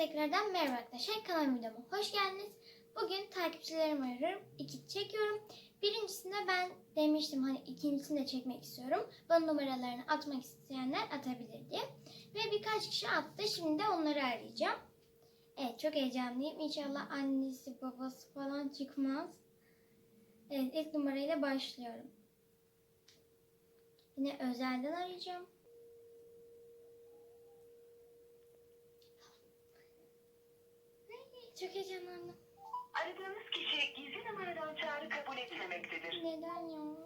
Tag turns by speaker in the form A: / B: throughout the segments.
A: tekrardan merhaba arkadaşlar. Kanalıma videoma hoş geldiniz. Bugün takipçilerimi arıyorum. İki çekiyorum. Birincisinde ben demiştim hani ikincisini de çekmek istiyorum. Bana numaralarını atmak isteyenler atabilir diye. Ve birkaç kişi attı. Şimdi de onları arayacağım. Evet çok heyecanlıyım. İnşallah annesi babası falan çıkmaz. Evet ilk numarayla başlıyorum. Yine özelden arayacağım. Ay, Çok heyecanlandım.
B: Aradığınız kişi gizli numaradan çağrı kabul etmemektedir.
A: Neden ya?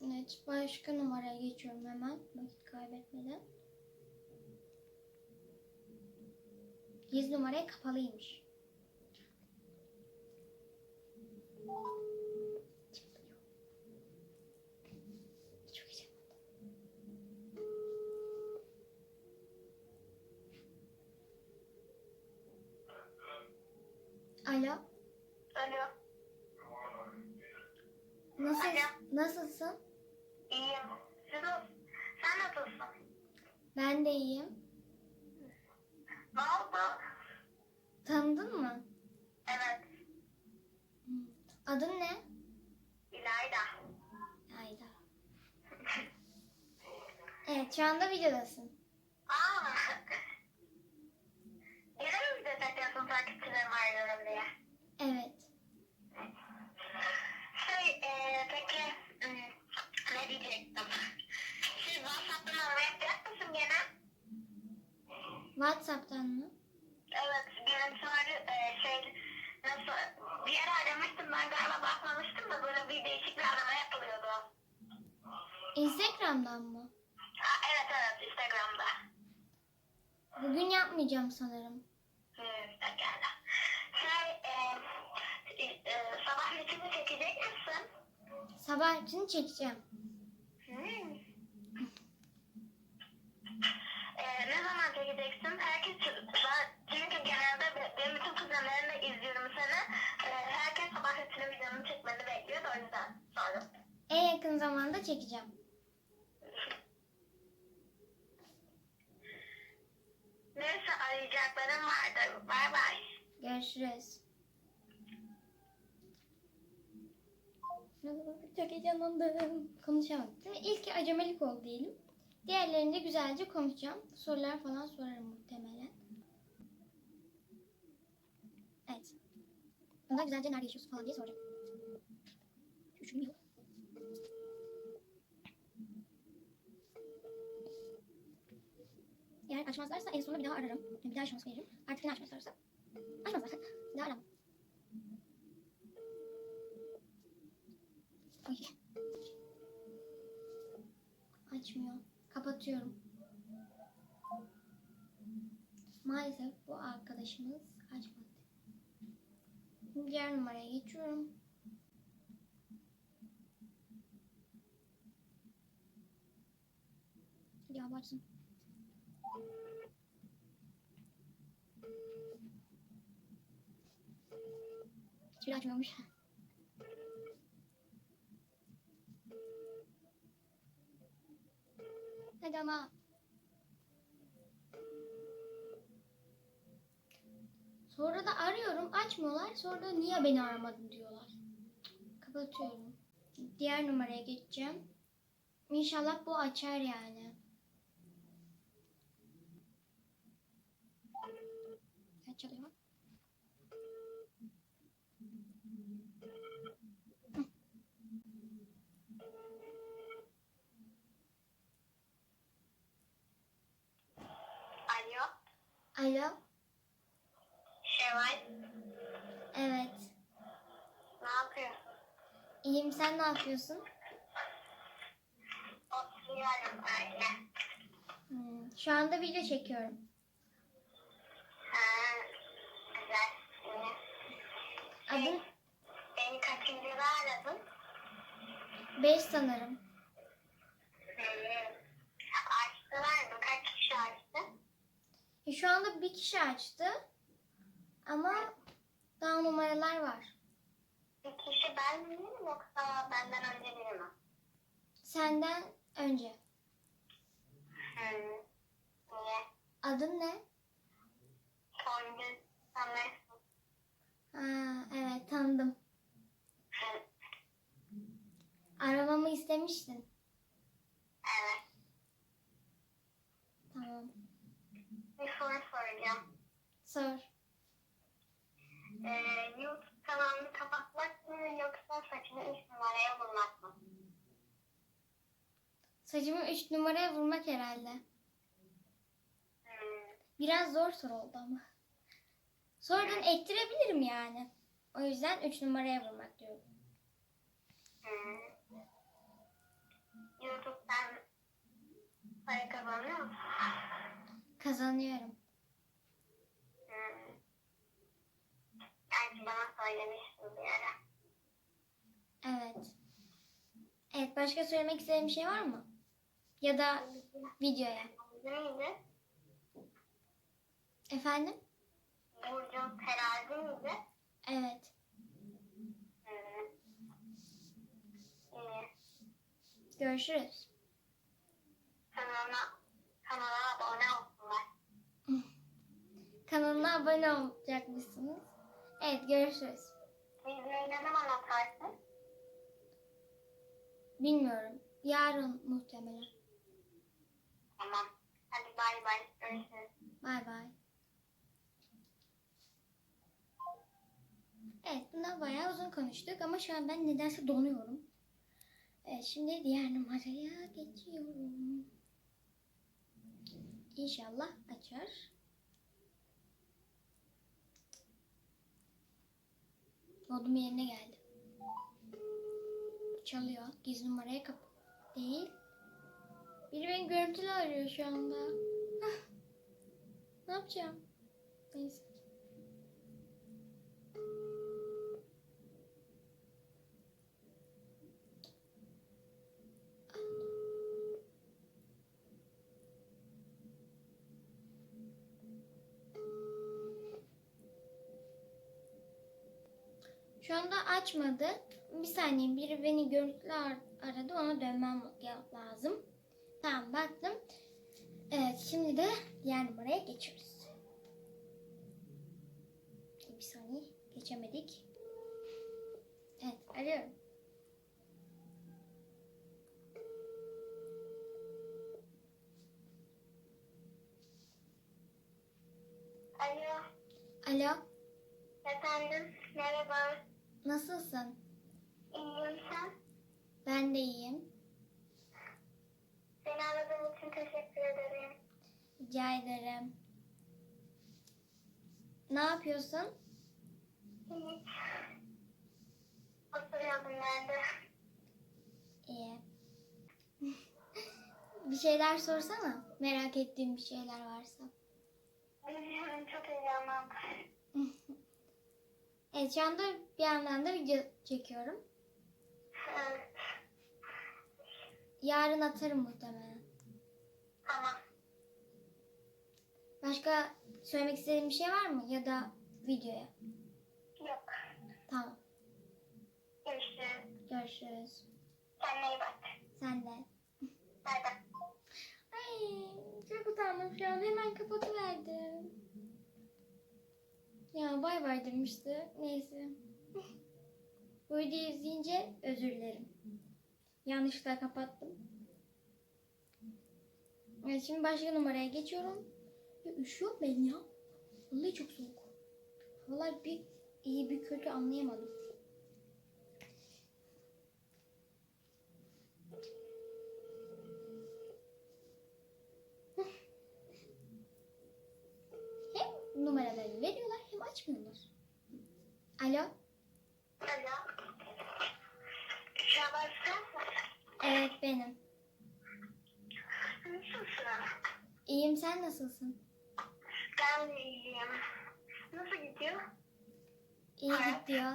A: Evet, başka numaraya geçiyorum hemen. Vakit kaybetmeden. Gizli numaraya kapalıymış. Alo.
B: Alo,
A: Nasıl,
B: Alo.
A: nasılsın?
B: iyiyim. Siz? Sen nasılsın?
A: Ben de iyiyim.
B: Ne oldu?
A: Tanıdın mı?
B: Evet,
A: Adın ne?
B: İlayda.
A: Ayda. Evet şu anda videodasın.
B: Aa! Yine çekiyorsun takipçilerimi arıyorum diye?
A: Evet.
B: Şey, eee peki, hmm, ne diyecektim? Siz WhatsApp'tan arayacak mısın gene?
A: Whatsapp'tan mı?
B: Evet, görüntüleri eee şey, nasıl, bir yere aramıştım ben galiba bakmamıştım da böyle bir değişik bir arama yapılıyordu.
A: Instagram'dan mı?
B: Ha, evet evet, Instagram'da.
A: Bugün yapmayacağım sanırım.
B: Sabah
A: için çekeceğim.
B: Hmm. E, ne zaman çekeceksin? Herkes, çünkü genelde be- benim bütün kuzenlerimle izliyorum seni. E, herkes sabah videonu çekmeni bekliyor o yüzden sordum.
A: En yakın zamanda çekeceğim.
B: Neyse arayacaklarım vardır. Bay bay.
A: Görüşürüz. Çok heyecanlandım. Konuşamadım. Şimdi ilki acemelik oldu diyelim. Diğerlerinde güzelce konuşacağım. Sorular falan sorarım muhtemelen. Evet. Bundan güzelce nerede yaşıyorsun falan diye soracağım. Üçüncü. Eğer açmazlarsa en sonunda bir daha ararım. Bir daha şans veririm. Artık yine açmazlarsa açmazlar. Bir daha aramam. Ay. Açmıyor. Kapatıyorum. Maalesef bu arkadaşımız açmadı. Diğer numaraya geçiyorum. Ya açsın. Hiçbiri açmıyormuş. Hadi ama. Sonra da arıyorum açmıyorlar. Sonra da niye beni aramadın diyorlar. Kapatıyorum. Diğer numaraya geçeceğim. İnşallah bu açar yani. Kaç çalıyor?
B: Alo,
A: Alo.
B: Şevval.
A: Evet.
B: Ne yapıyorsun?
A: İyiyim sen ne yapıyorsun?
B: Oturuyorum öyle.
A: Hmm, Şu anda video çekiyorum.
B: Ha, güzel.
A: Adın
B: Beni kaçıncı aradın?
A: 5 sanırım.
B: Hmm.
A: E, Şu anda bir kişi açtı. Ama daha numaralar var.
B: Bir kişi ben miyim yoksa benden önce biri mi?
A: Senden önce.
B: Hmm. Niye?
A: Adın ne?
B: Songül. Anlarsın.
A: Ha, evet tanıdım. Aramamı istemiştin.
B: Evet.
A: Tamam.
B: Bir soru soracağım.
A: Sor.
B: Ee, YouTube kanalını kapatmak mı yoksa saçını üç numaraya vurmak mı?
A: 3 numaraya vurmak herhalde. Biraz zor soru oldu ama. Sonradan ettirebilirim yani. O yüzden 3 numaraya vurmak diyorum.
B: Hmm. YouTube'dan para kazanıyor musun?
A: Kazanıyorum.
B: Hmm. Belki bana söylemiştin bir ara.
A: Evet. Evet başka söylemek istediğin bir şey var mı? Ya da videoya.
B: Neydi?
A: Efendim?
B: Burcu terazi miydi?
A: Evet.
B: Hmm.
A: Görüşürüz.
B: Kanala, kanala abone olsunlar.
A: Kanalına abone olacakmışsınız. Evet görüşürüz.
B: Videoyu ne zaman atarsın?
A: Bilmiyorum. Yarın muhtemelen.
B: Tamam. Hadi bay bay. Görüşürüz.
A: Bay bay. Evet bundan bayağı uzun konuştuk ama şu an ben nedense donuyorum. Evet şimdi diğer numaraya geçiyorum. İnşallah açar. Modum yerine geldi. Çalıyor. Gizli numaraya kap değil. Biri beni görüntülü arıyor şu anda. Ne yapacağım? Neyse. Şu anda açmadı. Bir saniye biri beni görüntülü ar- aradı ona dönmem lazım. Tamam baktım. Evet şimdi de diğer numaraya geçiyoruz. Bir saniye geçemedik. Evet arıyorum.
B: Alo.
A: Alo
B: Efendim. Merhaba.
A: nasılsın?
B: İyiyim sen?
A: Ben de iyiyim.
B: Beni aradığın için teşekkür ederim.
A: Rica ederim. Ne yapıyorsun?
B: Hiç. Oturuyordum ben de.
A: İyi. bir şeyler sorsana. Merak ettiğin bir şeyler varsa.
B: Bilmiyorum çok heyecanlandım.
A: Evet şu anda bir yandan da video çekiyorum.
B: Evet.
A: Yarın atarım muhtemelen.
B: Tamam.
A: Başka söylemek istediğin bir şey var mı? Ya da videoya.
B: Yok.
A: Tamam.
B: Görüşürüz.
A: Görüşürüz.
B: Kendine iyi bak.
A: Sen de.
B: Bay bay.
A: Ay çok utandım şu an. Hemen kapatıverdim. Ya bay bay demişti. Neyse. Bu videoyu izleyince özür dilerim. Yanlışlıkla kapattım. Evet şimdi başka numaraya geçiyorum. Ya üşüyorum ben ya. Vallahi çok soğuk. Vallahi bir iyi bir kötü anlayamadım. Hem numaralarını veriyorlar hem açmıyorlar. Alo.
B: Alo. Şaban sen?
A: Evet benim.
B: Nasılsın?
A: İyiyim sen nasılsın?
B: Ben de iyiyim. Nasıl gidiyor?
A: İyi
B: Evet.
A: gidiyor.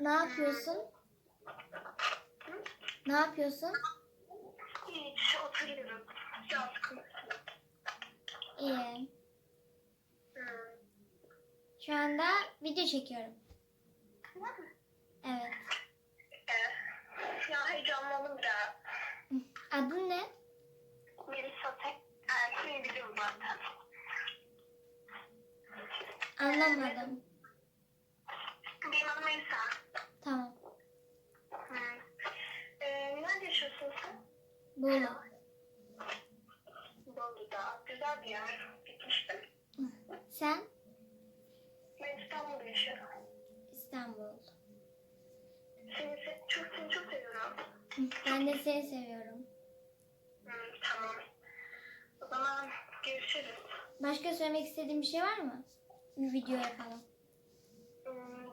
A: Ne yapıyorsun? Ne yapıyorsun?
B: Hiç oturuyorum. Can.
A: İyi.
B: Hmm.
A: Şu anda video çekiyorum.
B: Tamam mı?
A: Evet.
B: Evet. Ya heyecanlandım biraz.
A: Adın ne?
B: Melisa Tek. Erkeği biliyorum zaten.
A: Anlamadım.
B: Benim adım Melisa.
A: Tamam.
B: Hı. Ee, nerede yaşıyorsun sen?
A: Bolu.
B: Bolu'da. Güzel bir yer. Gitmiştim.
A: Sen?
B: Ben İstanbul'da yaşıyorum.
A: İstanbul.
B: Seni, se- çok, seni çok seviyorum.
A: Ben de seni seviyorum.
B: Hı, tamam. O zaman görüşürüz.
A: Başka söylemek istediğin bir şey var mı? Bir video yapalım.
B: Hmm,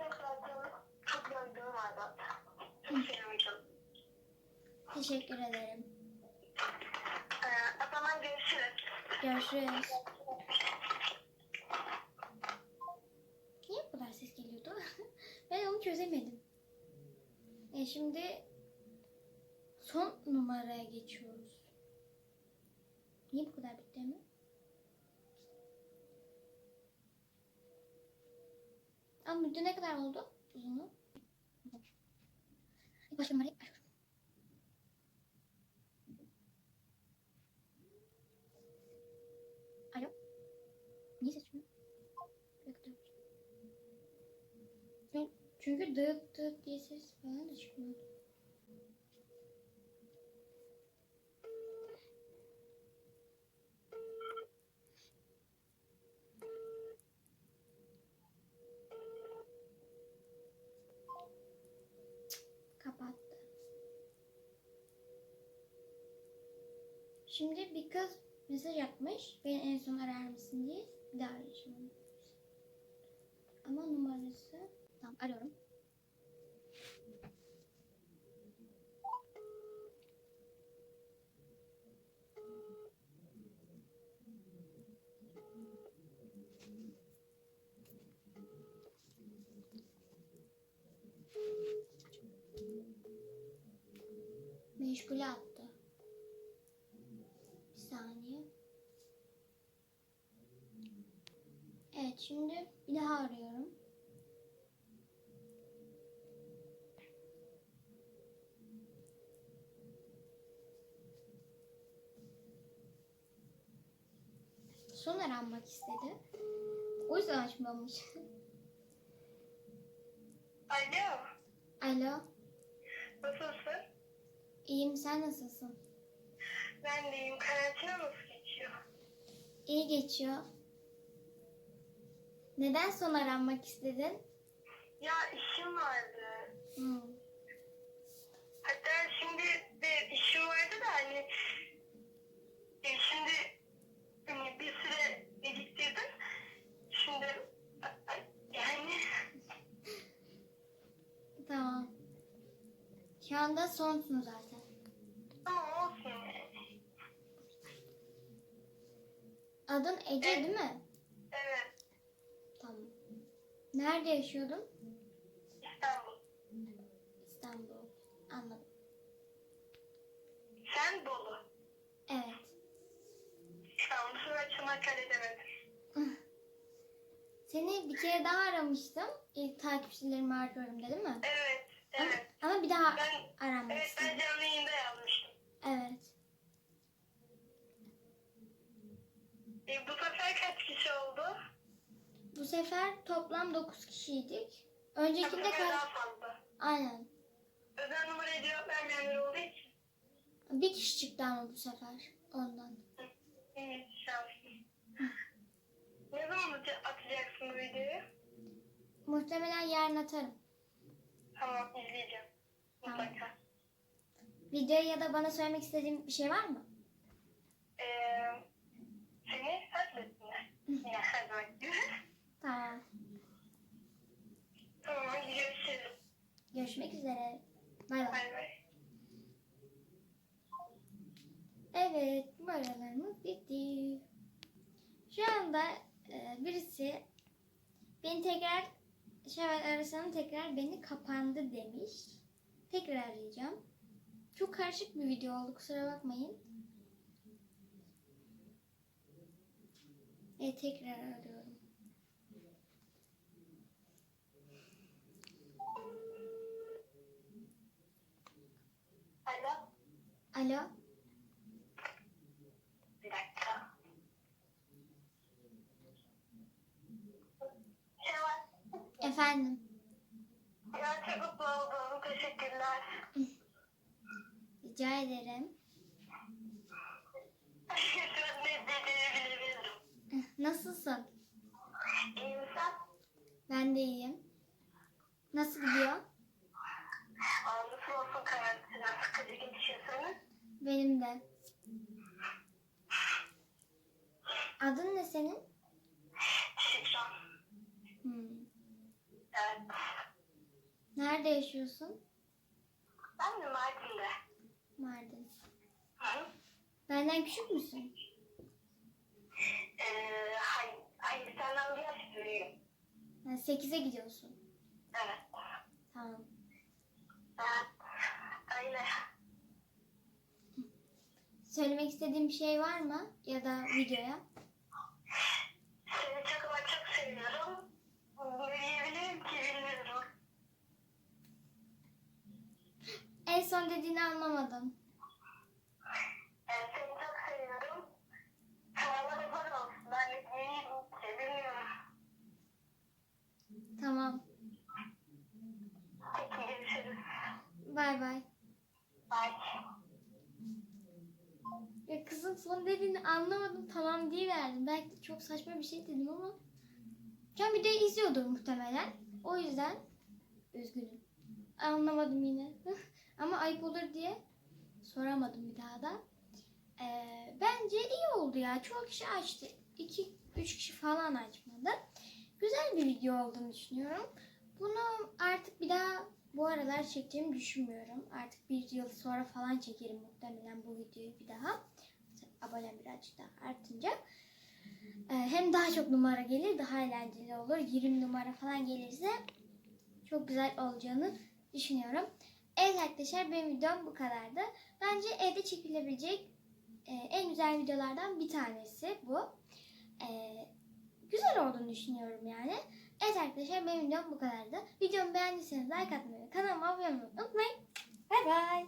B: Yok zaten çok durum var zaten. Çok seviyorum.
A: Teşekkür ederim.
B: Ee, o zaman görüşürüz.
A: Görüşürüz. Niye bu kadar ses geliyordu? ben onu çözemedim. E şimdi son numaraya geçiyoruz. Niye bu kadar bitti mi? Ama video ne kadar oldu? Uzunu. İlk başta numarayı arıyorum. Alo? Niye ses çıkmıyor? Bir dakika, dur. Ben- Çünkü dıt dıt diye ses falan da çıkmıyor. Kapattı. Şimdi bir kız mesaj atmış. Beni en son arar mısın diye. Bir daha arayacağım. Ama numarası... Arıyorum. Meşgule attı. Bir saniye. Evet şimdi bir daha arıyorum. Son aranmak istedi. O yüzden açmamış.
B: Alo.
A: Alo,
B: Nasılsın?
A: iyiyim sen nasılsın?
B: Ben deyim. Karantina nasıl geçiyor?
A: İyi geçiyor. Neden son aranmak istedin?
B: Ya işim vardı.
A: Hmm.
B: Hatta şimdi de işim vardı da hani e, şimdi hani bir süre geciktirdim. Şimdi a- a- yani
A: Tamam. Şu anda sonsun zaten.
B: ama olsun.
A: Adın Ece değil mi?
B: Evet
A: Tamam. Nerede yaşıyordun?
B: İstanbul.
A: İstanbul. Anladım.
B: Sen Bolu.
A: Evet.
B: Tamam sonra Çanakkale demedim.
A: Seni bir kere daha aramıştım. İlk takipçilerimi arıyorum dedim mi?
B: Evet evet.
A: Ama, ama bir daha
B: Ben
A: aranmak
B: evet ben
A: istedim.
B: canlı yayında yazmıştım.
A: Evet.
B: E, bu sefer kaç kişi oldu?
A: Bu sefer toplam 9 kişiydik. Öncekinde kaç?
B: daha fazla.
A: Aynen.
B: Özel numaraya cevap vermeyenler olduğu için.
A: Bir kişi çıktı ama bu sefer. Ondan.
B: Evet şanslıyım. Ne zaman at- atacaksın bu videoyu?
A: Muhtemelen yarın atarım.
B: Tamam izleyeceğim.
A: Tamam.
B: Mutlaka.
A: Videoya ya da bana söylemek istediğin bir şey var mı?
B: Ee, seni hatmetsinler. Yine her zaman gibi.
A: Tamam.
B: tamam hadi görüşürüz.
A: Görüşmek üzere. Bay bay. Evet, bu aralarımız bitti. Şu anda e, birisi beni tekrar Şevval arasanın tekrar beni kapandı demiş. Tekrar arayacağım. Çok karışık bir video oldu kusura bakmayın. Evet tekrar arıyorum.
B: Alo.
A: Alo.
B: Bir dakika.
A: Efendim.
B: Ya çok mutlu oldum. Teşekkürler.
A: Rica ederim.
B: Ne dediğimi bilemiyorum.
A: Nasılsın?
B: İyi misin?
A: Ben de iyiyim. Nasıl gidiyor?
B: Aa, Nasıl olsun karantina? Sıkıcı geçiyorsunuz.
A: Benim de. Adın ne senin?
B: Şükran.
A: Hmm.
B: Evet.
A: Nerede yaşıyorsun?
B: Ben de Mardin'de.
A: Mardin.
B: Hı?
A: Benden küçük müsün?
B: Ee, hayır, hayır senden bir yaş büyüğüm.
A: Yani 8'e gidiyorsun.
B: Evet.
A: Tamam.
B: Evet. Öyle.
A: Söylemek istediğin bir şey var mı? Ya da videoya?
B: Seni çok ama çok seviyorum. Ne diyebilirim ki bilmiyorum.
A: En son dediğini anlamadım.
B: Seni çok seviyorum. Kanalına abone olsun. Ben ne diyeyim ki bilmiyorum.
A: Tamam.
B: Peki görüşürüz.
A: Bay bay.
B: Bye.
A: Ya kızın son dediğini anlamadım. Tamam diye verdim. Belki çok saçma bir şey dedim ama. Can bir de izliyordur muhtemelen. O yüzden üzgünüm. Anlamadım yine. ama ayıp olur diye soramadım bir daha da. Ee, bence iyi oldu ya. Çoğu kişi açtı. 2 3 kişi falan açmadı. Güzel bir video olduğunu düşünüyorum. Bunu artık bir daha bu aralar çekeceğimi düşünmüyorum. Artık bir yıl sonra falan çekerim muhtemelen bu videoyu bir daha. Abone birazcık daha artınca. Ee, hem daha çok numara gelir, daha eğlenceli olur. 20 numara falan gelirse çok güzel olacağını düşünüyorum. Evet arkadaşlar benim videom bu kadardı. Bence evde çekilebilecek e, en güzel videolardan bir tanesi bu. E, güzel olduğunu düşünüyorum yani. Evet arkadaşlar benim videom bu kadardı. Videomu beğendiyseniz like atmayı kanalıma abone olmayı unutmayın. Bay bay.